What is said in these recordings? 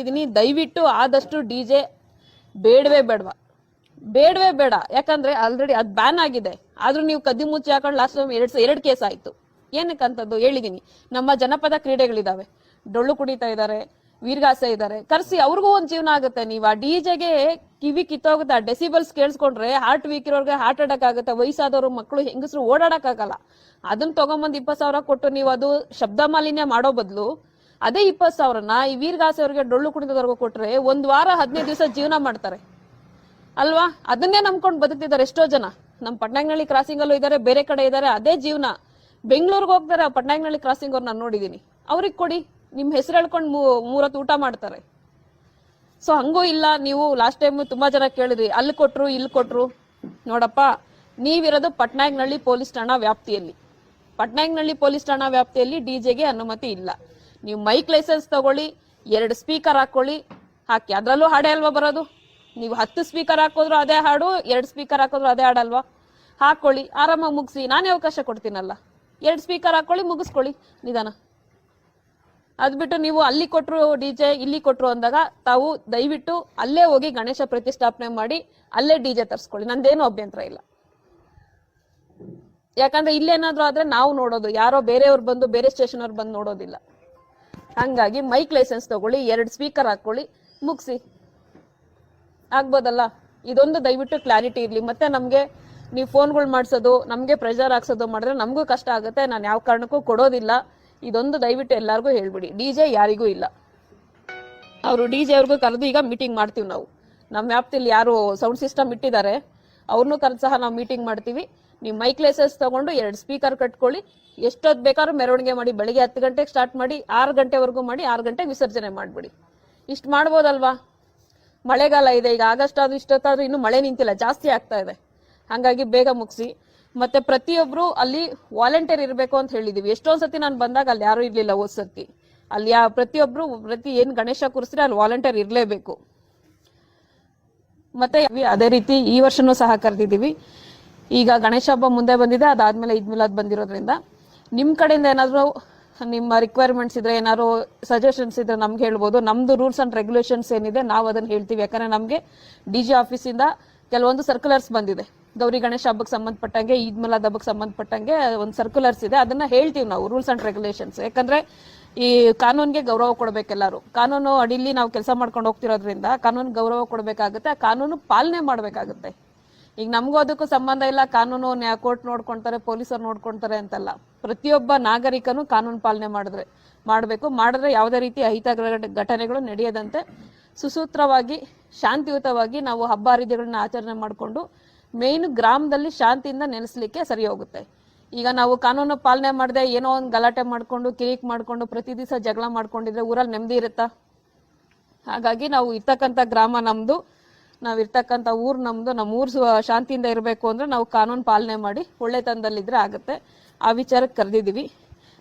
ಇದೀನಿ ದಯವಿಟ್ಟು ಆದಷ್ಟು ಡಿ ಜೆ ಬೇಡವೇ ಬೇಡವಾ. ಬೇಡವೇ ಬೇಡ. ಯಾಕಂದ್ರೆ ಆಲ್ರೆಡಿ ಅದು ಬ್ಯಾನ್ ಆಗಿದೆ. ಆದ್ರೂ ನೀವು ಕದ್ದಿ ಮುಚ್ಚಿ ಹಾಕೊಂಡು ಲಾಸ್ಟ್ ಟೈಮ್ ಎರಡು ಎರಡು ಕೇಸ್ ಆಯ್ತು. ಏನಕ್ಕಂತದ್ದು ಹೇಳಿದೀನಿ. ನಮ್ಮ ಜನಪದ ಕ್ರೀಡೆಗಳಿದಾವೆ. ಡೊಳ್ಳು ಕುಡಿತಾ ಇದ್ದಾರೆ ವೀರ್ಗಾಸೆ ಇದ್ದಾರೆ ಕರೆಸಿ ಅವ್ರಿಗೂ ಒಂದು ಜೀವನ ಆಗುತ್ತೆ. ನೀವು ಆ ಡಿಜೆಗೆ ಕಿವಿ ಕಿತ್ತೋಗುತ್ತೆ. ಆ ಡೆಸಿಬಲ್ಸ್ ಕೇಳಿಸ್ಕೊಂಡ್ರೆ ಹಾರ್ಟ್ ವೀಕ್ ಇರೋರ್ಗೆ ಹಾರ್ಟ್ ಅಟ್ಯಾಕ್ ಆಗುತ್ತೆ. ವಯಸ್ಸಾದವರು ಮಕ್ಕಳು ಹೆಂಗಸರು ಓಡಾಡಕ್ಕಾಗಲ್ಲ. ಅದನ್ನ ತಗೊಂಬಂದು ಇಪ್ಪತ್ತು ಸಾವಿರ ಕೊಟ್ಟು ನೀವು ಅದು ಶಬ್ದ ಮಾಲಿನ್ಯ ಮಾಡೋ ಬದಲು ಅದೇ ಇಪ್ಪತ್ತು ಸಾವಿರನ? ಈ ವೀರಗಾಸೆ ಅವ್ರಿಗೆ ಡೊಳ್ಳು ಕುಣಿದವರೆಗೂ ಕೊಟ್ರೆ ಒಂದ್ ವಾರ, ಹದಿನೈದು ದಿವಸ ಜೀವನ ಮಾಡ್ತಾರೆ. ಅಲ್ವಾ? ಅದನ್ನೇ ನಂಬ್ಕೊಂಡು ಬದುಕ್ತಿದ್ದಾರೆ ಎಷ್ಟೋ ಜನ. ನಮ್ಮ ಪಟ್ನಾಗ್ನಳ್ಳಿ ಕ್ರಾಸಿಂಗ್ ಅಲ್ಲೂ ಇದಾರೆ, ಬೇರೆ ಕಡೆ ಇದಾರೆ, ಅದೇ ಜೀವನ. ಬೆಂಗಳೂರಿಗೆ ಹೋಗ್ತಾರೆ ಪಟ್ನಾಗ್ನಳ್ಳಿ ಕ್ರಾಸಿಂಗ್ ಅವ್ರು ನಾನು ನೋಡಿದೀನಿ. ಅವ್ರಿಗೆ ಕೊಡಿ. ನಿಮ್ ಹೆಸರು ಹೇಳ್ಕೊಂಡು ಮೂರತ್ತು ಊಟ ಮಾಡ್ತಾರೆ. ಸೊ ಹಂಗೂ ಇಲ್ಲ, ನೀವು ಲಾಸ್ಟ್ ಟೈಮ್ ತುಂಬಾ ಜನ ಕೇಳಿದ್ರಿ, ಅಲ್ಲಿ ಕೊಟ್ರು, ಇಲ್ಲಿ ಕೊಟ್ರು. ನೋಡಪ್ಪ, ನೀವಿರೋದು ಪಟ್ನಾಯಕನಹಳ್ಳಿ ಪೊಲೀಸ್ ಠಾಣಾ ವ್ಯಾಪ್ತಿಯಲ್ಲಿ. ಪಟ್ನಾಯಕನಹಳ್ಳಿ ಪೊಲೀಸ್ ಠಾಣಾ ವ್ಯಾಪ್ತಿಯಲ್ಲಿ ಡಿಜೆಗೆ ಅನುಮತಿ ಇಲ್ಲ. ನೀವು ಮೈಕ್ ಲೈಸೆನ್ಸ್ ತಗೊಳ್ಳಿ, ಎರಡು ಸ್ಪೀಕರ್ ಹಾಕೊಳ್ಳಿ. ಹಾಕಿ, ಅದರಲ್ಲೂ ಹಾಡೇ ಅಲ್ವಾ ಬರೋದು? ನೀವು ಹತ್ತು ಸ್ಪೀಕರ್ ಹಾಕೋದ್ರು ಅದೇ ಹಾಡು, ಎರಡು ಸ್ಪೀಕರ್ ಹಾಕೋದ್ರು ಅದೇ ಹಾಡಲ್ವಾ ಹಾಕೊಳ್ಳಿ ಆರಾಮಾಗಿ ಮುಗಿಸಿ. ನಾನೇ ಅವಕಾಶ ಕೊಡ್ತೀನಲ್ಲ. ಎರಡು ಸ್ಪೀಕರ್ ಹಾಕೊಳ್ಳಿ, ಮುಗಿಸ್ಕೊಳ್ಳಿ, ನಿಧಾನ. ಅದ್ಬಿಟ್ಟು ನೀವು ಅಲ್ಲಿ ಕೊಟ್ಟರು ಡಿ ಜೆ ಇಲ್ಲಿ ಕೊಟ್ಟರು ಅಂದಾಗ ತಾವು ದಯವಿಟ್ಟು ಅಲ್ಲೇ ಹೋಗಿ ಗಣೇಶ ಪ್ರತಿಷ್ಠಾಪನೆ ಮಾಡಿ, ಅಲ್ಲೇ ಡಿ ಜೆ ತರಿಸ್ಕೊಳ್ಳಿ. ನಂದೇನು ಅಭ್ಯಂತರ ಇಲ್ಲ. ಯಾಕಂದ್ರೆ ಇಲ್ಲೇನಾದ್ರೂ ಆದ್ರೆ ನಾವು ನೋಡೋದು. ಯಾರೋ ಬೇರೆಯವ್ರು ಬಂದು, ಬೇರೆ ಸ್ಟೇಷನ್ ಅವ್ರು ಬಂದು ನೋಡೋದಿಲ್ಲ. ಹಂಗಾಗಿ ಮೈಕ್ ಲೈಸೆನ್ಸ್ ತಗೊಳ್ಳಿ, ಎರಡು ಸ್ಪೀಕರ್ ಹಾಕೊಳ್ಳಿ, ಮುಗಿಸಿ. ಆಗ್ಬೋದಲ್ಲ? ಇದೊಂದು ದಯವಿಟ್ಟು ಕ್ಲಾರಿಟಿ ಇರಲಿ. ಮತ್ತೆ ನಮಗೆ ನೀವು ಫೋನ್ಗಳು ಮಾಡಿಸೋದು, ನಮಗೆ ಪ್ರೆಷರ್ ಹಾಕ್ಸೋದು ಮಾಡಿದ್ರೆ ನಮಗೂ ಕಷ್ಟ ಆಗುತ್ತೆ. ನಾನು ಯಾವ ಕಾರಣಕ್ಕೂ ಕೊಡೋದಿಲ್ಲ. ಇದೊಂದು ದಯವಿಟ್ಟು ಎಲ್ಲರಿಗೂ ಹೇಳ್ಬಿಡಿ. ಡಿ ಜೆ ಯಾರಿಗೂ ಇಲ್ಲ. ಅವರು ಡಿ ಜೆ ಅವ್ರಿಗೂ ಕರೆದು ಈಗ ಮೀಟಿಂಗ್ ಮಾಡ್ತೀವಿ ನಾವು. ನಮ್ಮ ವ್ಯಾಪ್ತಿಲಿ ಯಾರು ಸೌಂಡ್ ಸಿಸ್ಟಮ್ ಇಟ್ಟಿದ್ದಾರೆ ಅವ್ರನ್ನೂ ಕರೆದು ಸಹ ನಾವು ಮೀಟಿಂಗ್ ಮಾಡ್ತೀವಿ. ನೀವು ಮೈಕ್ ಲೈಸೆನ್ಸ್ ತಗೊಂಡು ಎರಡು ಸ್ಪೀಕರ್ ಕಟ್ಕೊಳ್ಳಿ. ಎಷ್ಟೊತ್ತು ಬೇಕಾದ್ರೂ ಮೆರವಣಿಗೆ ಮಾಡಿ, ಬೆಳಿಗ್ಗೆ ಹತ್ತು ಗಂಟೆಗೆ ಸ್ಟಾರ್ಟ್ ಮಾಡಿ, ಆರು ಗಂಟೆವರೆಗೂ ಮಾಡಿ, ಆರು ಗಂಟೆಗೆ ವಿಸರ್ಜನೆ ಮಾಡಿಬಿಡಿ. ಇಷ್ಟು ಮಾಡ್ಬೋದಲ್ವಾ? ಮಳೆಗಾಲ ಇದೆ, ಈಗ ಆಗಸ್ಟ್ ಆದ್ರೂ ಇಷ್ಟೊತ್ತಾದ್ರೂ ಇನ್ನೂ ಮಳೆ ನಿಂತಿಲ್ಲ, ಜಾಸ್ತಿ ಆಗ್ತಾ ಇದೆ. ಹಾಗಾಗಿ ಬೇಗ ಮುಗಿಸಿ. ಮತ್ತೆ ಪ್ರತಿಯೊಬ್ಬರು ಅಲ್ಲಿ ವಾಲಂಟಿಯರ್ ಇರಬೇಕು ಅಂತ ಹೇಳಿದೀವಿ. ಎಷ್ಟೊಂದು ಸತಿ ನಾನು ಬಂದಾಗ ಅಲ್ಲಿ ಯಾರೂ ಇರಲಿಲ್ಲ ಓದ್ಸತಿ ಸತಿ ಅಲ್ಲಿ ಯಾ ಪ್ರತಿಯೊಬ್ರು, ಪ್ರತಿ ಏನು ಗಣೇಶ ಕೂರಿಸಿದ್ರೆ ಅಲ್ಲಿ ವಾಲಂಟಿಯರ್ ಇರಲೇಬೇಕು. ಮತ್ತೆ ಅದೇ ರೀತಿ ಈ ವರ್ಷನೂ ಸಹ ಕರೆದಿದ್ದೀವಿ. ಈಗ ಗಣೇಶ ಹಬ್ಬ ಮುಂದೆ ಬಂದಿದೆ, ಅದಾದ್ಮೇಲೆ ಈದ್ ಮಿಲಾದ್ ಬಂದಿರೋದ್ರಿಂದ. ನಿಮ್ ಕಡೆಯಿಂದ ಏನಾದರೂ ನಿಮ್ಮ ರಿಕ್ವೈರ್ಮೆಂಟ್ಸ್ ಇದ್ರೆ, ಏನಾದ್ರು ಸಜೆಷನ್ಸ್ ಇದ್ರೆ ನಮ್ಗೆ ಹೇಳ್ಬೋದು. ನಮ್ದು ರೂಲ್ಸ್ ಅಂಡ್ ರೆಗ್ಯುಲೇಷನ್ಸ್ ಏನಿದೆ, ನಾವು ಅದನ್ನ ಹೇಳ್ತೀವಿ. ಯಾಕಂದ್ರೆ ನಮಗೆ ಡಿ ಜಿ ಆಫೀಸಿಂದ ಕೆಲವೊಂದು ಸರ್ಕ್ಯುಲರ್ಸ್ ಬಂದಿದೆ. ಗೌರಿ ಗಣೇಶ ಹಬ್ಬಕ್ಕೆ ಸಂಬಂಧಪಟ್ಟಂಗೆ, ಈದ್ ಮಿಲಾದ್ ಹಬ್ಬಕ್ಕೆ ಸಂಬಂಧಪಟ್ಟಂಗೆ ಒಂದು ಸರ್ಕ್ಯುಲರ್ಸ್ ಇದೆ. ಅದನ್ನ ಹೇಳ್ತೀವಿ ನಾವು ರೂಲ್ಸ್ ಅಂಡ್ ರೆಗ್ಯುಲೇಷನ್ಸ್ ಯಾಕಂದ್ರೆ ಈ ಕಾನೂನಿಗೆ ಗೌರವ ಕೊಡಬೇಕೆಲ್ಲರೂ. ಕಾನೂನು ಅಡಿಲಿ ನಾವು ಕೆಲಸ ಮಾಡ್ಕೊಂಡು ಹೋಗ್ತಿರೋದ್ರಿಂದ ಕಾನೂನು ಗೌರವ ಕೊಡಬೇಕಾಗುತ್ತೆ, ಆ ಕಾನೂನು ಪಾಲನೆ ಮಾಡಬೇಕಾಗುತ್ತೆ. ಈಗ ನಮಗೂ ಅದಕ್ಕೂ ಸಂಬಂಧ ಇಲ್ಲ, ಕಾನೂನು ಕೋರ್ಟ್ ನೋಡ್ಕೊಂತಾರೆ, ಪೊಲೀಸರು ನೋಡ್ಕೊಂತಾರೆ ಅಂತಲ್ಲ. ಪ್ರತಿಯೊಬ್ಬ ನಾಗರಿಕನು ಕಾನೂನು ಪಾಲನೆ ಮಾಡಿದ್ರೆ, ಮಾಡಬೇಕು. ಮಾಡಿದ್ರೆ ಯಾವುದೇ ರೀತಿ ಅಹಿತ ಘಟನೆಗಳು ನಡೆಯದಂತೆ ಸುಸೂತ್ರವಾಗಿ, ಶಾಂತಿಯುತವಾಗಿ ನಾವು ಹಬ್ಬ ಹರಿದಿಗಳನ್ನ ಆಚರಣೆ ಮಾಡಿಕೊಂಡು ಮೇಯ್ನು ಗ್ರಾಮದಲ್ಲಿ ಶಾಂತಿಯಿಂದ ನೆಲೆಸಲಿಕ್ಕೆ ಸರಿ ಹೋಗುತ್ತೆ ಈಗ ನಾವು ಕಾನೂನು ಪಾಲನೆ ಮಾಡದೆ ಏನೋ ಒಂದು ಗಲಾಟೆ ಮಾಡ್ಕೊಂಡು, ಕಿರಿಕ್ ಮಾಡ್ಕೊಂಡು, ಪ್ರತಿ ದಿವಸ ಜಗಳ ಮಾಡ್ಕೊಂಡಿದ್ರೆ ಊರಲ್ಲಿ ನೆಮ್ಮದಿ ಇರುತ್ತಾ? ಹಾಗಾಗಿ ನಾವು ಇರ್ತಕ್ಕಂಥ ಗ್ರಾಮ ನಮ್ದು, ನಾವು ಇರ್ತಕ್ಕಂಥ ಊರು ನಮ್ದು ನಮ್ಮ ಊರು ಶಾಂತಿಯಿಂದ ಇರಬೇಕು ಅಂದ್ರೆ ನಾವು ಕಾನೂನು ಪಾಲನೆ ಮಾಡಿ ಒಳ್ಳೆತನದಲ್ಲಿದ್ರೆ ಆಗುತ್ತೆ. ಆ ವಿಚಾರಕ್ಕೆ ಕರೆದಿದ್ದೀವಿ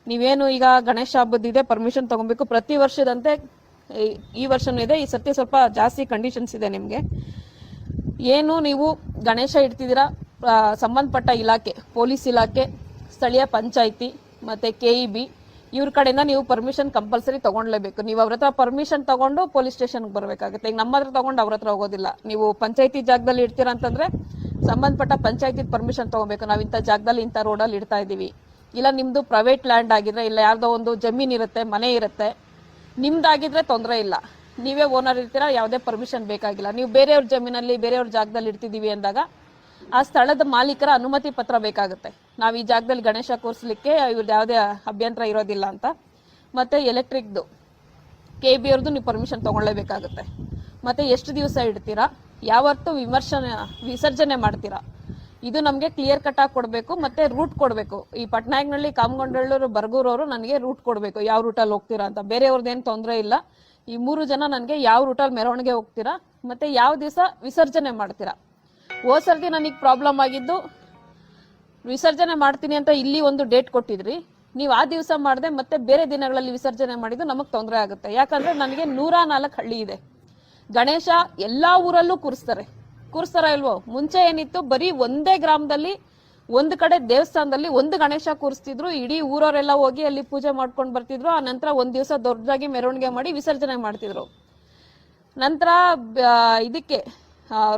ನೀವೇನು ಈಗ ಗಣೇಶ ಹಬ್ಬದಿದೆ ಪರ್ಮಿಷನ್ ತಗೊಬೇಕು. ಪ್ರತಿ ವರ್ಷದಂತೆ ಈ- ವರ್ಷನೂ ಇದೆ, ಈ ಸತ್ಯ ಸ್ವಲ್ಪ ಜಾಸ್ತಿ ಕಂಡೀಷನ್ಸ್ ಇದೆ ನಿಮಗೆ. ಏನು ನೀವು ಗಣೇಶ ಇಡ್ತಿದ್ದೀರಾ? ಸಂಬಂಧಪಟ್ಟ ಇಲಾಖೆ, ಪೊಲೀಸ್ ಇಲಾಖೆ, ಸ್ಥಳೀಯ ಪಂಚಾಯಿತಿ ಮತ್ತೆ ಕೆ ಇ ಬಿ ಇವ್ರ ಕಡೆಯಿಂದ ನೀವು ಪರ್ಮಿಷನ್ ಕಂಪಲ್ಸರಿ ತಗೊಂಡ್ಲೇಬೇಕು. ನೀವು ಅವ್ರ ಹತ್ರ ಪರ್ಮಿಷನ್ ತಗೊಂಡು ಪೊಲೀಸ್ ಸ್ಟೇಷನ್ಗೆ ಬರಬೇಕಾಗುತ್ತೆ. ಈಗ ನಮ್ಮ ಹತ್ರ ತೊಗೊಂಡು ಅವ್ರ ಹತ್ರ ಹೋಗೋದಿಲ್ಲ. ನೀವು ಪಂಚಾಯಿತಿ ಜಾಗದಲ್ಲಿ ಇಡ್ತೀರಾ ಅಂತಂದ್ರೆ ಸಂಬಂಧಪಟ್ಟ ಪಂಚಾಯಿತಿ ಪರ್ಮಿಷನ್ ತಗೋಬೇಕು. ನಾವು ಇಂಥ ಜಾಗದಲ್ಲಿ ಇಂಥ ರೋಡಲ್ಲಿ ಇಡ್ತಾ ಇದ್ದೀವಿ. ಇಲ್ಲ ನಿಮ್ಮದು ಪ್ರೈವೇಟ್ ಲ್ಯಾಂಡ್ ಆಗಿದ್ರೆ, ಇಲ್ಲ ಯಾರ್ದೋ ಒಂದು ಜಮೀನ್ ಇರುತ್ತೆ, ಮನೆ ಇರುತ್ತೆ, ನಿಮ್ದಾಗಿದ್ರೆ ತೊಂದರೆ ಇಲ್ಲ. ನೀವೇ ಓನರ್ ಇರ್ತೀರಾ, ಯಾವುದೇ ಪರ್ಮಿಷನ್ ಬೇಕಾಗಿಲ್ಲ. ನೀವು ಬೇರೆಯವ್ರ ಜಮೀನಲ್ಲಿ, ಬೇರೆಯವ್ರ ಜಾಗದಲ್ಲಿ ಇಡ್ತಿದ್ದೀವಿ ಅಂದಾಗ ಆ ಸ್ಥಳದ ಮಾಲೀಕರ ಅನುಮತಿ ಪತ್ರ ಬೇಕಾಗುತ್ತೆ. ನಾವು ಈ ಜಾಗದಲ್ಲಿ ಗಣೇಶ ಕೂರಿಸ್ಲಿಕ್ಕೆ ಇವ್ರದ್ದು ಯಾವುದೇ ಅಭ್ಯಂತರ ಇರೋದಿಲ್ಲ ಅಂತ. ಮತ್ತೆ ಎಲೆಕ್ಟ್ರಿಕ್ದು ಕೆ ಬಿ ಅವ್ರದ್ದು ನೀವು ಪರ್ಮಿಷನ್ ತೊಗೊಳ್ಳೇಬೇಕಾಗುತ್ತೆ. ಮತ್ತೆ ಎಷ್ಟು ದಿವಸ ಇಡ್ತೀರಾ? ಯಾವತ್ತು ವಿಮರ್ಶನೆ, ವಿಸರ್ಜನೆ ಮಾಡ್ತೀರಾ? ಇದು ನಮಗೆ ಕ್ಲಿಯರ್ ಕಟ್ ಆಗಿ ಕೊಡಬೇಕು, ಮತ್ತೆ ರೂಟ್ ಕೊಡಬೇಕು. ಈ ಪಟ್ನಾಯಕ್ನಳ್ಳಿ, ಕಾಮಗೊಂಡಳ್ಳೂರು, ಬರ್ಗೂರವರು ನನಗೆ ರೂಟ್ ಕೊಡಬೇಕು. ಯಾವ ರೂಟಲ್ಲಿ ಹೋಗ್ತೀರಾ ಅಂತ. ಬೇರೆಯವ್ರದ್ದೇನು ತೊಂದರೆ ಇಲ್ಲ. ಈ ಮೂರು ಜನ ನನಗೆ ಯಾವ ರೂಟಲ್ಲಿ ಮೆರವಣಿಗೆ ಹೋಗ್ತೀರಾ? ಮತ್ತೆ ಯಾವ ದಿವಸ ವಿಸರ್ಜನೆ ಮಾಡ್ತೀರಾ? ಹೋದ್ ಸರ್ತಿ ನನಗೆ ಪ್ರಾಬ್ಲಮ್ ಆಗಿದ್ದು, ವಿಸರ್ಜನೆ ಮಾಡ್ತೀನಿ ಅಂತ ಇಲ್ಲಿ ಒಂದು ಡೇಟ್ ಕೊಟ್ಟಿದ್ರಿ. ನೀವು ಆ ದಿವಸ ಮಾಡಿದೆ ಮತ್ತೆ ಬೇರೆ ದಿನಗಳಲ್ಲಿ ವಿಸರ್ಜನೆ ಮಾಡಿದ್ದು ನಮಗೆ ತೊಂದರೆ ಆಗುತ್ತೆ. ಯಾಕಂದ್ರೆ ನನಗೆ ನೂರ ನಾಲ್ಕು ಹಳ್ಳಿ ಇದೆ. ಗಣೇಶ ಎಲ್ಲ ಊರಲ್ಲೂ ಕೂರಿಸ್ತಾರೆ. ಕೂರಿಸ್ತಾರ ಇಲ್ವೋ? ಮುಂಚೆ ಏನಿತ್ತು, ಬರೀ ಒಂದೇ ಗ್ರಾಮದಲ್ಲಿ, ಒಂದು ಕಡೆ ದೇವಸ್ಥಾನದಲ್ಲಿ ಒಂದು ಗಣೇಶ ಕೂರಿಸ್ತಿದ್ರು. ಇಡೀ ಊರವರೆಲ್ಲ ಹೋಗಿ ಅಲ್ಲಿ ಪೂಜೆ ಮಾಡ್ಕೊಂಡು ಬರ್ತಿದ್ರು. ಆ ನಂತರ ಒಂದು ದಿವಸ ದೊಡ್ಡದಾಗಿ ಮೆರವಣಿಗೆ ಮಾಡಿ ವಿಸರ್ಜನೆ ಮಾಡ್ತಿದ್ರು. ನಂತರ ಇದಕ್ಕೆ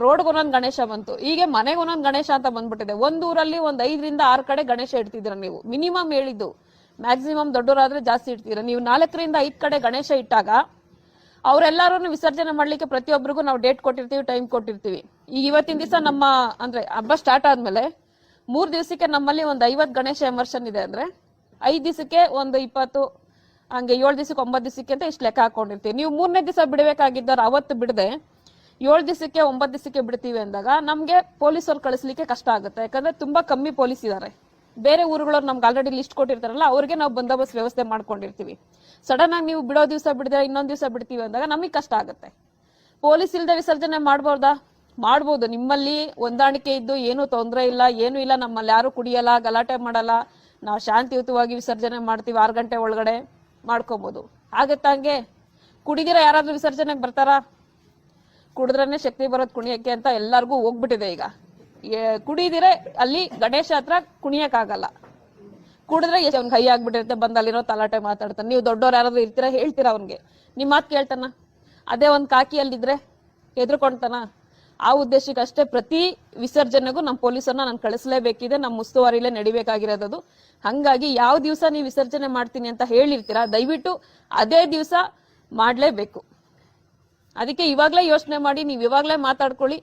ರೋಡ್ಗೆ ಒಂದೊಂದು ಗಣೇಶ ಬಂತು. ಹೀಗೆ ಮನೆಗೆ ಒಂದೊಂದು ಗಣೇಶ ಅಂತ ಬಂದ್ಬಿಟ್ಟಿದೆ. ಒಂದ್ ಊರಲ್ಲಿ ಒಂದ್ ಐದರಿಂದ ಆರು ಕಡೆ ಗಣೇಶ ಇಡ್ತಿದ್ರ ನೀವು? ಮಿನಿಮಮ್ ಹೇಳಿದ್ದು. ಮ್ಯಾಕ್ಸಿಮಮ್ ದೊಡ್ಡವರಾದ್ರೆ ಜಾಸ್ತಿ ಇಡ್ತೀರ? ನೀವು ನಾಲ್ಕರಿಂದ ಐದ್ ಕಡೆ ಗಣೇಶ ಇಟ್ಟಾಗ ಅವರೆಲ್ಲರೂ ವಿಸರ್ಜನೆ ಮಾಡ್ಲಿಕ್ಕೆ ಪ್ರತಿಯೊಬ್ಬರಿಗೂ ನಾವು ಡೇಟ್ ಕೊಟ್ಟಿರ್ತೀವಿ ಟೈಮ್ ಕೊಟ್ಟಿರ್ತೀವಿ. ಈಗ ಇವತ್ತಿನ ದಿವಸ ನಮ್ಮ, ಅಂದ್ರೆ ಹಬ್ಬ ಸ್ಟಾರ್ಟ್ ಆದ್ಮೇಲೆ ಮೂರ್ ದಿವಸಕ್ಕೆ ನಮ್ಮಲ್ಲಿ ಒಂದು ಐವತ್ ಗಣೇಶ ಎಮರ್ಷನ್ ಇದೆ ಅಂದ್ರೆ ಐದ್ ದಿವಸಕ್ಕೆ ಒಂದು ಇಪ್ಪತ್ತು, ಹಂಗೆ ಏಳು ದಿವಸಕ್ಕೆ ಒಂಬತ್ತು ದಿವಸಕ್ಕೆ ಅಂತ ಇಷ್ಟು ಲೆಕ್ಕ ಹಾಕೊಂಡಿರ್ತೀವಿ. ನೀವು ಮೂರನೇ ದಿವಸ ಬಿಡಬೇಕಾಗಿದ್ದಾರೆ ಅವತ್ತು ಬಿಡದೆ. ಏಳು ದಿವಸಕ್ಕೆ, ಒಂಬತ್ತು ದಿವಸಕ್ಕೆ ಬಿಡ್ತೀವಿ ಅಂದಾಗ ನಮಗೆ ಪೊಲೀಸರು ಕಳಿಸ್ಲಿಕ್ಕೆ ಕಷ್ಟ ಆಗುತ್ತೆ. ಯಾಕಂದ್ರೆ ತುಂಬಾ ಕಮ್ಮಿ ಪೊಲೀಸ್ ಇದ್ದಾರೆ ಬೇರೆ ಊರುಗಳವ್ರು ನಮ್ಗೆ ಆಲ್ರೆಡಿ ಲಿಸ್ಟ್ ಕೊಟ್ಟಿರ್ತಾರಲ್ಲ, ಅವ್ರಿಗೆ ನಾವು ಬಂದೋಬಸ್ತ್ ವ್ಯವಸ್ಥೆ ಮಾಡ್ಕೊಂಡಿರ್ತೀವಿ. ಸಡನ್ ಆಗಿ ನೀವು ಬಿಡೋ ದಿವಸ ಬಿಡಿದ್ರೆ ಇನ್ನೊಂದ್ ದಿವಸ ಬಿಡ್ತೀವಿ ಅಂದಾಗ ನಮಗೆ ಕಷ್ಟ ಆಗುತ್ತೆ. ಪೊಲೀಸ್ ಇಲ್ಲದೆ ವಿಸರ್ಜನೆ ಮಾಡ್ಬೋದಾ? ಮಾಡ್ಬೋದು. ನಿಮ್ಮಲ್ಲಿ ಹೊಂದಾಣಿಕೆ ಇದ್ದು ಏನು ತೊಂದರೆ ಇಲ್ಲ, ಏನು ಇಲ್ಲ, ನಮ್ಮಲ್ಲಿ ಯಾರು ಕುಡಿಯಲ್ಲ, ಗಲಾಟೆ ಮಾಡಲ್ಲ. ನಾವು ಶಾಂತಿಯುತವಾಗಿ ವಿಸರ್ಜನೆ ಮಾಡ್ತೀವಿ ಆರು ಗಂಟೆ ಒಳಗಡೆ, ಮಾಡ್ಕೊಬೋದು. ಆಗತ್ತಾ ಹಂಗೆ. ಕುಡಿದಿರ ಯಾರಾದ್ರೂ ವಿಸರ್ಜನೆಗೆ ಬರ್ತಾರಾ? ಕುಡಿದ್ರನೆ ಶಕ್ತಿ ಬರೋದು ಕುಣಿಯಕ್ಕೆ ಅಂತ ಎಲ್ಲಾರ್ಗೂ ಹೋಗ್ಬಿಟ್ಟಿದೆ ಈಗ. ಕುಡಿದಿರೆ ಅಲ್ಲಿ ಗಣೇಶ ಹತ್ರ ಕುಣಿಯಕ್ಕಾಗಲ್ಲ. ಕುಡಿದ್ರೆ ಅವ್ನ್ ಕೈ ಆಗ್ಬಿಟ್ಟಿರುತ್ತೆ, ಬಂದ್ ಅಲ್ಲಿರೋ ತಲಾಟೆ ಮಾತಾಡ್ತಾನೆ. ನೀವು ದೊಡ್ಡವ್ರು ಯಾರಾದ್ರೂ ಇರ್ತೀರಾ, ಹೇಳ್ತೀರಾ ಅವ್ನಿಗೆ. ನಿಮ್ಮ ಮಾತು ಕೇಳ್ತಾನ. ಅದೇ ಒಂದ್ ಕಾಕಿಯಲ್ಲಿದ್ರೆ ಎದ್ರುಕೊಂತಾನ ಆ ಉದ್ದೇಶಕ್ಕೆ ಅಷ್ಟೇ ಪ್ರತಿ ವಿಸರ್ಜನೆಗೂ ನಮ್ಮ ಪೊಲೀಸರನ್ನ ನಾನು ಕಳಿಸ್ಲೇಬೇಕಿದೆ ನಮ್ಮ ಉಸ್ತುವಾರಿಲೇ ನಡಿಬೇಕಾಗಿರೋದು ಹಂಗಾಗಿ ಯಾವ ದಿವಸ ನೀವು ವಿಸರ್ಜನೆ ಮಾಡ್ತೀನಿ ಅಂತ ಹೇಳಿರ್ತೀರಾ, ದಯವಿಟ್ಟು ಅದೇ ದಿವಸ ಮಾಡ್ಲೇಬೇಕು. ಅದಕ್ಕೆ ಇವಾಗಲೇ ಯೋಚನೆ ಮಾಡಿ, ನೀವು ಇವಾಗಲೇ ಮಾತಾಡ್ಕೊಳ್ಳಿ.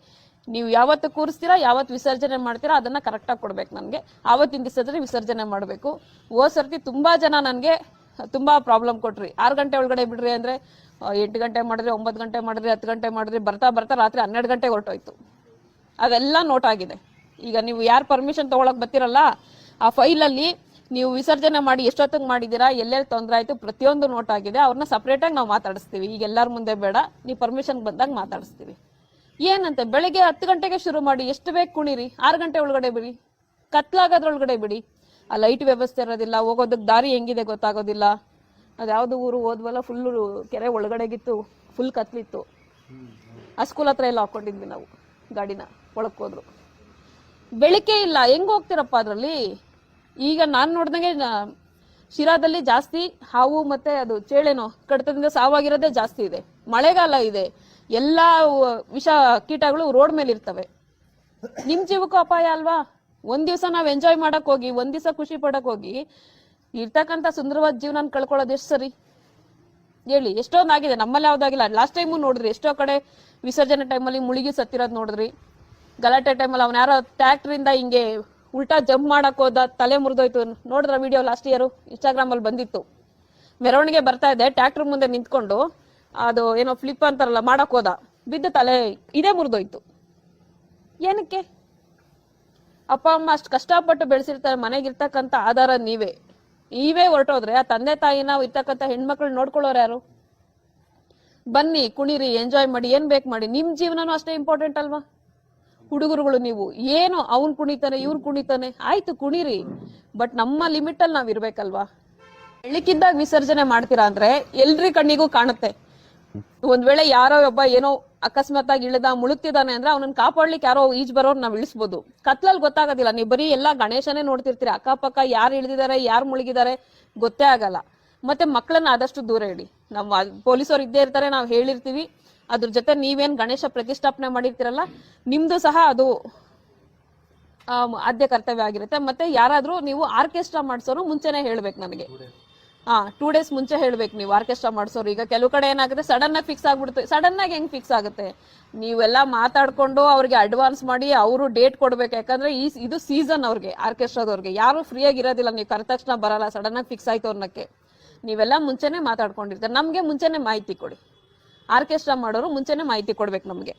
ನೀವು ಯಾವತ್ತು ಕೂರಿಸ್ತೀರಾ, ಯಾವತ್ತು ವಿಸರ್ಜನೆ ಮಾಡ್ತೀರಾ, ಅದನ್ನ ಕರೆಕ್ಟಾಗಿ ಕೊಡ್ಬೇಕು ನನಗೆ. ಆವತ್ತಿನ ದಿವಸದಲ್ಲಿ ವಿಸರ್ಜನೆ ಮಾಡಬೇಕು. ಓ ಸರ್ತಿ ತುಂಬಾ ಜನ ನನಗೆ ತುಂಬಾ ಪ್ರಾಬ್ಲಮ್ ಕೊಟ್ರಿ. ಆರು ಗಂಟೆ ಒಳಗಡೆ ಬಿಡ್ರಿ ಅಂದ್ರೆ ಎಂಟು ಗಂಟೆ ಮಾಡಿದ್ರಿ, ಒಂಬತ್ತು ಗಂಟೆ ಮಾಡಿದ್ರಿ, ಹತ್ತು ಗಂಟೆ ಮಾಡಿದ್ರಿ, ಬರ್ತಾ ಬರ್ತಾ ರಾತ್ರಿ ಹನ್ನೆರಡು ಗಂಟೆಗೆ ಹೊರಟೋಯ್ತು. ಅದೆಲ್ಲ ನೋಟ್ ಆಗಿದೆ. ಈಗ ನೀವು ಯಾರು ಪರ್ಮಿಷನ್ ತಗೊಳಕ್ ಬರ್ತಿರಲ್ಲ, ಆ ಫೈಲಲ್ಲಿ ನೀವು ವಿಸರ್ಜನೆ ಮಾಡಿ ಎಷ್ಟೊತ್ತಿಗೆ ಮಾಡಿದ್ದೀರಾ, ಎಲ್ಲೆಲ್ಲಿ ತೊಂದರೆ ಆಯಿತು, ಪ್ರತಿಯೊಂದು ನೋಟ್ ಆಗಿದೆ, ಅವ್ರನ್ನ ಸಪ್ರೇಟಾಗಿ ನಾವು ಮಾತಾಡಿಸ್ತೀವಿ. ಈಗ ಎಲ್ಲರ ಮುಂದೆ ಬೇಡ, ನೀವು ಪರ್ಮಿಷನ್ ಬಂದಾಗ ಮಾತಾಡಿಸ್ತೀವಿ. ಏನಂತೆ, ಬೆಳಗ್ಗೆ ಹತ್ತು ಗಂಟೆಗೆ ಶುರು ಮಾಡಿ, ಎಷ್ಟು ಬೇಕು ಕುಣಿರಿ? ಆರು ಗಂಟೆ ಒಳಗಡೆ ಬಿಡಿ. ಕತ್ಲಾಗೋದ್ರೊಳಗಡೆ ಬಿಡಿ. ಆ ಲೈಟ್ ವ್ಯವಸ್ಥೆ ಇರೋದಿಲ್ಲ ಹೋಗೋದಕ್ಕೆ ದಾರಿ ಹೆಂಗಿದೆ ಗೊತ್ತಾಗೋದಿಲ್ಲ. ಅದ್ಯಾವುದು ಊರು ಹೋದ್ವಲ್ಲ ಫುಲ್ಲು ಕೆರೆ ಒಳಗಡೆಗಿತ್ತು ಫುಲ್ ಕತ್ಲಿತ್ತು. ಆ ಸ್ಕೂಲ್ ಹತ್ರ ಎಲ್ಲ ಹಾಕೊಂಡಿದ್ವಿ ನಾವು, ಗಾಡಿನ ಒಳಕ್ಕೆ ಹೋದ್ರು. ಬೆಳಿಗ್ಗೆ ಇಲ್ಲ, ಹೆಂಗ್ ಹೋಗ್ತಿರಪ್ಪ ಅದ್ರಲ್ಲಿ? ಈಗ ನಾನು ನೋಡ್ದಂಗೆ ಶಿರಾದಲ್ಲಿ ಜಾಸ್ತಿ ಹಾವು ಮತ್ತೆ ಅದು ಚೇಳೆನೋ ಕಡಿತದಿಂದ ಸಾವಾಗಿರೋದೇ ಜಾಸ್ತಿ ಇದೆ. ಮಳೆಗಾಲ ಇದೆ. ಎಲ್ಲಾ ವಿಷ ಕೀಟಗಳು ರೋಡ್ ಮೇಲೆ ಇರ್ತವೆ. ನಿಮ್ ಜೀವಕ್ಕೂ ಅಪಾಯ ಅಲ್ವಾ? ಒಂದ್ ದಿವಸ ನಾವ್ ಎಂಜಾಯ್ ಮಾಡಕ್ ಹೋಗಿ, ಒಂದ್ ದಿವಸ ಖುಷಿ ಪಡಕ್ ಹೋಗಿ ಇರ್ತಕ್ಕಂತ ಸುಂದರವಾದ ಜೀವನ ಕಳ್ಕೊಳ್ಳೋದು ಎಷ್ಟು ಸರಿ? ಹೇಳಿ, ಎಷ್ಟೊಂದು ಆಗಿದೆ. ನಮ್ಮಲ್ಲಿ ಯಾವ್ದಾಗಿಲ್ಲ ಲಾಸ್ಟ್ ಟೈಮು ನೋಡಿದ್ರಿ, ಎಷ್ಟೋ ಕಡೆ ವಿಸರ್ಜನೆ ಟೈಮಲ್ಲಿ ಮುಳುಗಿ ಸತ್ತಿರೋದು ನೋಡಿದ್ರಿ. ಗಲಾಟೆ ಟೈಮಲ್ಲಿ ಅವ್ನ ಯಾರೋ ಟ್ಯಾಕ್ಟ್ರಿಂದ ಹಿಂಗೆ ಉಲ್ಟಾ ಜಂಪ್ ಮಾಡಕ್ ಹೋದ ತಲೆ ಮುರಿದೋಯ್ತು. ನೋಡಿದ್ರ ವಿಡಿಯೋ ಲಾಸ್ಟ್ ಇಯರ್ ಇನ್ಸ್ಟಾಗ್ರಾಮ್ ಅಲ್ಲಿ ಬಂದಿತ್ತು. ಮೆರವಣಿಗೆ ಬರ್ತಾ ಇದೆ ಟ್ಯಾಕ್ಟರ್ ಮುಂದೆ ನಿಂತ್ಕೊಂಡು ಅದು ಏನೋ ಫ್ಲಿಪ್ ಅಂತಾರಲ್ಲ, ಮಾಡಕ್ ಹೋದ. ಬಿದ್ದು ತಲೆ ಇದೇ ಮುರಿದೋಯ್ತು. ಏನಕ್ಕೆ? ಅಪ್ಪ, ಅಮ್ಮ ಅಷ್ಟು ಕಷ್ಟಪಟ್ಟು ಬೆಳೆಸಿರ್ತಾರೆ ಮನೆಗಿರ್ತಕ್ಕಂಥ ಆಧಾರ ನೀವೇ. ನೀವೇ ಹೊರಟೋದ್ರೆ ಆ ತಂದೆ ತಾಯಿನ ಇರ್ತಕ್ಕಂಥ ಹೆಣ್ಮಕ್ಳು ನೋಡ್ಕೊಳ್ಳೋರು ಯಾರು? ಬನ್ನಿ, ಕುಣಿರಿ ಎಂಜಾಯ್ ಮಾಡಿ, ಏನ್ ಬೇಕು ಮಾಡಿ. ನಿಮ್ ಜೀವನನೂ ಅಷ್ಟೇ ಇಂಪಾರ್ಟೆಂಟ್ ಅಲ್ವಾ? ಹುಡುಗರುಗಳು ನೀವು, ಏನು ಅವನ್ ಕುಣಿತಾನೆ, ಇವ್ನ್ ಕುಣಿತಾನೆ, ಆಯ್ತು ಕುಣಿರಿ ಬಟ್ ನಮ್ಮ ಲಿಮಿಟ್ ಅಲ್ಲಿ ನಾವ್ ಇರ್ಬೇಕಲ್ವಾ? ಬೆಳಕಿದ್ದಾಗ ವಿಸರ್ಜನೆ ಮಾಡ್ತೀರಾ ಅಂದ್ರೆ ಎಲ್ರಿ ಕಣ್ಣಿಗೂ ಕಾಣುತ್ತೆ. ಒಂದ್ ವೇಳೆ ಯಾರೋ ಒಬ್ಬ ಏನೋ ಅಕಸ್ಮಾತ್ ಆಗಿ ಇಳಿದ, ಮುಳುಗ್ತಿದ್ದಾನೆ ಅಂದ್ರೆ ಅವನನ್ನ ಕಾಪಾಡ್ಲಿಕ್ಕೆ ಯಾರೋ ಈಜ್ ಬರೋರ್ ನಾವ್ ಇಳಿಸ್ಬೋದು. ಕತ್ಲಲ್ಲಿ ಗೊತ್ತಾಗೋದಿಲ್ಲ, ನೀವು ಬರೀ ಎಲ್ಲಾ ಗಣೇಶನೇ ನೋಡ್ತಿರ್ತೀರಿ, ಅಕ್ಕಪಕ್ಕ ಯಾರು ಇಳಿದಿದ್ದಾರೆ, ಯಾರು ಮುಳುಗಿದ್ದಾರೆ, ಗೊತ್ತೇ ಆಗಲ್ಲ. ಮತ್ತೆ ಮಕ್ಕಳನ್ನ ಆದಷ್ಟು ದೂರ ಇಡಿ. ನಮ್ಮ ಪೊಲೀಸರು ಇದ್ದೇ ಇರ್ತಾರೆ, ನಾವು ಹೇಳಿರ್ತೀವಿ. ಅದ್ರ ಜೊತೆ ನೀವೇನ್ ಗಣೇಶ ಪ್ರತಿಷ್ಠಾಪನೆ ಮಾಡಿರ್ತೀರಲ್ಲ ನಿಮ್ದು ಸಹ ಅದು ಆದ್ಯ ಕರ್ತವ್ಯ ಆಗಿರುತ್ತೆ. ಮತ್ತೆ ಯಾರಾದ್ರೂ ನೀವು ಆರ್ಕೆಸ್ಟ್ರಾ ಮಾಡಿಸೋರು ಮುಂಚೆನೆ ಹೇಳ್ಬೇಕು ನನಗೆ ಹಾ ಟೂ ಡೇಸ್ ಮುಂಚೆ ಹೇಳ್ಬೇಕು ನೀವು ಆರ್ಕೆಸ್ಟ್ರಾ ಮಾಡಿಸೋರು. ಈಗ ಕೆಲವು ಕಡೆ ಏನಾಗುತ್ತೆ ಸಡನ್ ಆಗಿ ಫಿಕ್ಸ್ ಆಗ್ಬಿಡುತ್ತೆ ಸಡನ್ ಆಗಿ ಹೆಂಗ್ ಫಿಕ್ಸ್ ಆಗುತ್ತೆ? ನೀವೆಲ್ಲ ಮಾತಾಡ್ಕೊಂಡು ಅವ್ರಿಗೆ ಅಡ್ವಾನ್ಸ್ ಮಾಡಿ ಅವರು ಡೇಟ್ ಕೊಡ್ಬೇಕು. ಯಾಕಂದ್ರೆ ಈ ಇದು ಸೀಸನ್ ಅವ್ರಿಗೆ ಆರ್ಕೆಸ್ಟ್ರಾದವ್ರಿಗೆ. ಯಾರು ಫ್ರೀ ಆಗಿರೋದಿಲ್ಲ ನೀವು ಕರೆದ ತಕ್ಷಣ ಬರಲ್ಲ ಸಡನ್ ಆಗಿ ಫಿಕ್ಸ್ ಆಯ್ತು ಅನ್ನಕ್ಕೆ. ನೀವೆಲ್ಲ ಮುಂಚೆನೆ ಮಾತಾಡ್ಕೊಂಡಿರ್ತಾರೆ. ನಮ್ಗೆ ಮುಂಚೆನೆ ಮಾಹಿತಿ ಕೊಡಿ. ಆರ್ಕೆಸ್ಟ್ರಾ ಮಾಡೋರು ಮುಂಚೆನೆ ಮಾಹಿತಿ ಕೊಡ್ಬೇಕು ನಮಗೆ.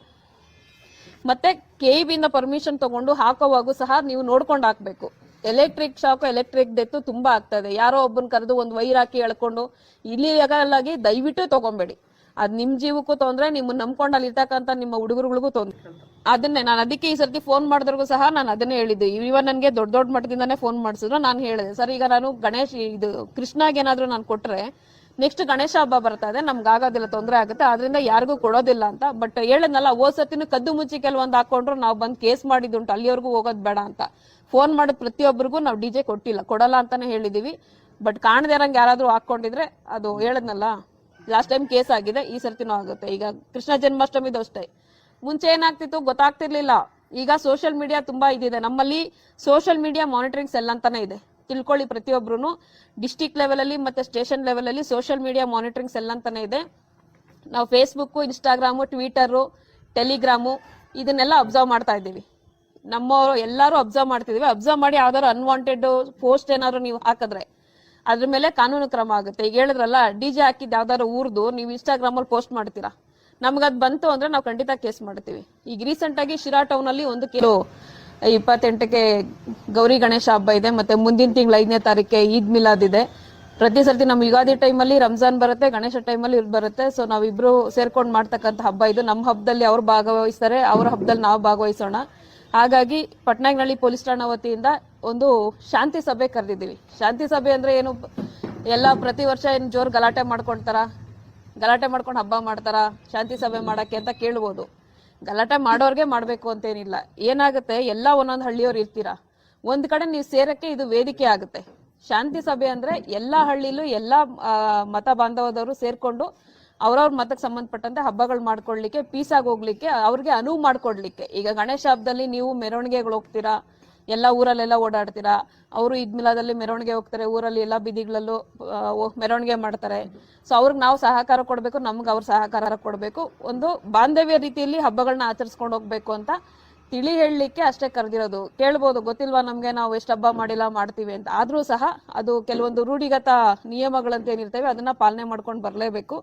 ಮತ್ತೆ ಕೆ ಇಂದ ಪರ್ಮಿಷನ್ ತಗೊಂಡು ಹಾಕೋವಾಗೂ ಸಹ ನೀವು ನೋಡ್ಕೊಂಡು ಹಾಕ್ಬೇಕು. ಎಲೆಕ್ಟ್ರಿಕ್ ಶಾಕ್ ಎಲೆಕ್ಟ್ರಿಕ್ ಡೆತ್ ತುಂಬಾ ಆಗ್ತದೆ. ಯಾರೋ ಒಬ್ಬನ ಕರೆದು ಒಂದು ವೈರ್ ಹಾಕಿ ಎಳ್ಕೊಂಡು ಇಲ್ಲಿ ಆಗಿ ದಯವಿಟ್ಟು ತಗೊಂಬೇಡಿ. ಅದ್ ನಿಮ್ ಜೀವಕ್ಕೂ ತೊಂದ್ರೆ ನಿಮ್ಮನ್ನ ನಂಬ್ಕೊಂಡು ಅಲ್ಲಿ ಇರ್ತಕ್ಕಂತ ನಿಮ್ಮ ಹುಡುಗರುಗಳಿಗೂ ತೊಂದ್ರೆ. ಅದನ್ನೇ ನಾನು ಅದಕ್ಕೆ ಈ ಸರ್ತಿ ಫೋನ್ ಮಾಡಿದ್ರಿಗೂ ಸಹ ನಾನು ಅದನ್ನೇ ಹೇಳಿದ್ದೆ. ಇವನ್ ನನಗೆ ದೊಡ್ಡ ದೊಡ್ಡ ಮಟ್ಟದಿಂದಾನೇ ಫೋನ್ ಮಾಡಿಸಿದ್ರು, ನಾನು ಹೇಳಿದೆ. ಸರ್, ಈಗ ನಾನು ಗಣೇಶ್, ಇದು ಕೃಷ್ಣಾಗೆ ಏನಾದ್ರು ನಾನು ಕೊಟ್ರೆ ನೆಕ್ಸ್ಟ್ ಗಣೇಶ ಹಬ್ಬ ಬರ್ತಾ ಇದೆ, ನಮ್ಗೆ ಆಗೋದಿಲ್ಲ, ತೊಂದರೆ ಆಗುತ್ತೆ. ಅದರಿಂದ ಯಾರಿಗೂ ಕೊಡೋದಿಲ್ಲ ಅಂತ. ಬಟ್ ಹೇಳದ್ನಲ್ಲ, ಹೋದ್ ಸತಿನೂ ಕದ್ದು ಮುಚ್ಚಿ ಕೆಲವೊಂದು ಹಾಕೊಂಡ್ರು ನಾವು ಬಂದು ಕೇಸ್ ಮಾಡಿದ್ದುಂಟು ಅಲ್ಲಿವರೆಗೂ ಹೋಗೋದು ಬೇಡ ಅಂತ. ಫೋನ್ ಮಾಡಿದ ಪ್ರತಿಯೊಬ್ಬರಿಗೂ ನಾವು ಡಿ ಜೆ ಕೊಟ್ಟಿಲ್ಲ, ಕೊಡಲ್ಲ ಅಂತಾನೆ ಹೇಳಿದೀವಿ. ಬಟ್ ಕಾಣದೇ ಇರಂಗೆ ಯಾರಾದರೂ ಹಾಕೊಂಡಿದ್ರೆ ಅದು ಹೇಳದ್ನಲ್ಲ ಲಾಸ್ಟ್ ಟೈಮ್ ಕೇಸ್ ಆಗಿದೆ, ಈ ಸರ್ತಿನೂ ಆಗುತ್ತೆ. ಈಗ ಕೃಷ್ಣ ಜನ್ಮಾಷ್ಟಮಿದು ಅಷ್ಟೇ. ಮುಂಚೆ ಏನಾಗ್ತಿತ್ತು ಗೊತ್ತಾಗ್ತಿರ್ಲಿಲ್ಲ. ಈಗ ಸೋಷಿಯಲ್ ಮೀಡಿಯಾ ತುಂಬಾ ಇದಿದೆ. ನಮ್ಮಲ್ಲಿ ಸೋಷಿಯಲ್ ಮೀಡಿಯಾ ಮಾನಿಟರಿಂಗ್ ಸೆಲ್ ಅಂತಾನೆ ಇದೆ. ತಿಳ್ಕೊಳ್ಳಿ ಪ್ರತಿಯೊಬ್ರು ಡಿಸ್ಟಿಕ್ ಲೆವೆಲಲ್ಲಿ ಮತ್ತೆ ಸ್ಟೇಷನ್ ಲೆವೆಲಲ್ಲಿ ಸೋಷಿಯಲ್ ಮೀಡಿಯಾ ಮಾನಿಟರಿಂಗ್ ಎಲ್ಲ ಅಂತಾನೆ ಇದೆ. ನಾವು ಫೇಸ್ಬುಕ್ ಇನ್ಸ್ಟಾಗ್ರಾಮು ಟ್ವಿಟರು ಟೆಲಿಗ್ರಾಮು ಇದನ್ನೆಲ್ಲ ಅಬ್ಸರ್ವ್ ಮಾಡ್ತಾ ಇದ್ದೀವಿ. ನಮ್ಮವರು ಎಲ್ಲರೂ ಅಬ್ಸರ್ವ್ ಮಾಡ್ತಿದ್ದೀವಿ. ಅಬ್ಸರ್ವ್ ಮಾಡಿ ಯಾವ್ದಾದ್ರು ಅನ್ವಾಂಟೆಡ್ ಪೋಸ್ಟ್ ಏನಾದ್ರು ನೀವು ಹಾಕಿದ್ರೆ ಅದ್ರ ಮೇಲೆ ಕಾನೂನು ಕ್ರಮ ಆಗುತ್ತೆ. ಈಗ ಹೇಳಿದ್ರಲ್ಲ ಡಿ ಜೆ ಹಾಕಿದ್ ಯಾವ್ದಾದ್ರು ಊರ್ದು ನೀವು ಇನ್ಸ್ಟಾಗ್ರಾಮ್ ಅಲ್ಲಿ ಪೋಸ್ಟ್ ಮಾಡ್ತೀರಾ. ನಮ್ಗದ್ ಬಂತು ಅಂದ್ರೆ ನಾವು ಖಂಡಿತ ಕೇಸ್ ಮಾಡ್ತೀವಿ. ಈಗ ರೀಸೆಂಟ್ ಆಗಿ ಶಿರಾ ಟೌನ್ ಅಲ್ಲಿ ಒಂದು ಕಿಲೋ ಇಪ್ಪತ್ತೆಂಟಕ್ಕೆ ಗೌರಿ ಗಣೇಶ ಹಬ್ಬ ಇದೆ, ಮತ್ತೆ ಮುಂದಿನ ತಿಂಗಳು ಐದನೇ ತಾರೀಕೆ ಈದ್ ಮಿಲಾದ್ ಇದೆ. ಪ್ರತಿ ಸರ್ತಿ ನಮ್ಮ ಯುಗಾದಿ ಟೈಮಲ್ಲಿ ರಂಜಾನ್ ಬರುತ್ತೆ, ಗಣೇಶ ಟೈಮಲ್ಲಿ ಇದು ಬರುತ್ತೆ. ಸೊ ನಾವಿಬ್ರು ಸೇರ್ಕೊಂಡು ಮಾಡ್ತಕ್ಕಂಥ ಹಬ್ಬ ಇದು. ನಮ್ಮ ಹಬ್ಬದಲ್ಲಿ ಅವ್ರು ಭಾಗವಹಿಸ್ತಾರೆ, ಅವ್ರ ಹಬ್ಬದಲ್ಲಿ ನಾವು ಭಾಗವಹಿಸೋಣ. ಹಾಗಾಗಿ ಪಟ್ನಾಗ್ನಳ್ಳಿ ಪೊಲೀಸ್ ಠಾಣಾ ವತಿಯಿಂದ ಒಂದು ಶಾಂತಿ ಸಭೆ ಕರೆದಿದ್ದೀವಿ. ಶಾಂತಿ ಸಭೆ ಅಂದ್ರೆ ಏನು? ಎಲ್ಲ ಪ್ರತಿ ವರ್ಷ ಏನು ಜೋರು ಗಲಾಟೆ ಮಾಡ್ಕೊಳ್ತಾರ ಗಲಾಟೆ ಮಾಡ್ಕೊಂಡು ಹಬ್ಬ ಮಾಡ್ತಾರ? ಶಾಂತಿ ಸಭೆ ಮಾಡಕ್ಕೆ ಅಂತ ಕೇಳ್ಬೋದು. ಗಲಾಟೆ ಮಾಡೋರ್ಗೆ ಮಾಡ್ಬೇಕು ಅಂತೇನಿಲ್ಲ. ಏನಾಗುತ್ತೆ? ಎಲ್ಲ ಒಂದೊಂದು ಹಳ್ಳಿಯವ್ರು ಇರ್ತೀರಾ? ಒಂದ್ ಕಡೆ ನೀವು ಸೇರಕ್ಕೆ ಇದು ವೇದಿಕೆ ಆಗುತ್ತೆ. ಶಾಂತಿ ಸಭೆ ಅಂದ್ರೆ ಎಲ್ಲಾ ಹಳ್ಳಿಲೂ ಎಲ್ಲಾ ಮತ ಬಾಂಧವದವರು ಸೇರ್ಕೊಂಡು ಅವ್ರವ್ರ ಮತಕ್ಕೆ ಸಂಬಂಧಪಟ್ಟಂತೆ ಹಬ್ಬಗಳು ಮಾಡ್ಕೊಳ್ಲಿಕ್ಕೆ ಪೀಸ್ ಆಗಿ ಹೋಗ್ಲಿಕ್ಕೆ, ಅವ್ರಿಗೆ ಅನುವು ಮಾಡ್ಕೊಡ್ಲಿಕ್ಕೆ. ಈಗ ಗಣೇಶ ಹಬ್ಬದಲ್ಲಿ ನೀವು ಮೆರವಣಿಗೆಗಳು ಹೋಗ್ತೀರಾ? ಎಲ್ಲ ಊರಲ್ಲೆಲ್ಲ ಓಡಾಡ್ತೀರಾ? ಅವರು ಈದ್ ಮಿಲಾದಲ್ಲಿ ಮೆರವಣಿಗೆ ಹೋಗ್ತಾರೆ, ಊರಲ್ಲಿ ಎಲ್ಲ ಬೀದಿಗಳಲ್ಲೂ ಮೆರವಣಿಗೆ ಮಾಡ್ತಾರೆ. ಸೊ ಅವ್ರಿಗೆ ನಾವು ಸಹಕಾರ ಕೊಡಬೇಕು, ನಮ್ಗೆ ಅವ್ರ ಸಹಕಾರ ಕೊಡಬೇಕು. ಒಂದು ಬಾಂಧವ್ಯ ರೀತಿಯಲ್ಲಿ ಹಬ್ಬಗಳನ್ನ ಆಚರಿಸ್ಕೊಂಡು ಹೋಗ್ಬೇಕು ಅಂತ ತಿಳಿ ಹೇಳಲಿಕ್ಕೆ ಅಷ್ಟೇ ಕರೆದಿರೋದು. ಕೇಳ್ಬೋದು, ಗೊತ್ತಿಲ್ವಾ ನಮ್ಗೆ ನಾವು ಎಷ್ಟು ಹಬ್ಬ ಮಾಡಿಲ್ಲ, ಮಾಡ್ತೀವಿ ಅಂತ. ಆದ್ರೂ ಸಹ ಅದು ಕೆಲವೊಂದು ರೂಢಿಗತ ನಿಯಮಗಳಂತ ಏನಿರ್ತವೆ ಅದನ್ನ ಪಾಲನೆ ಮಾಡ್ಕೊಂಡು ಬರಲೇಬೇಕು.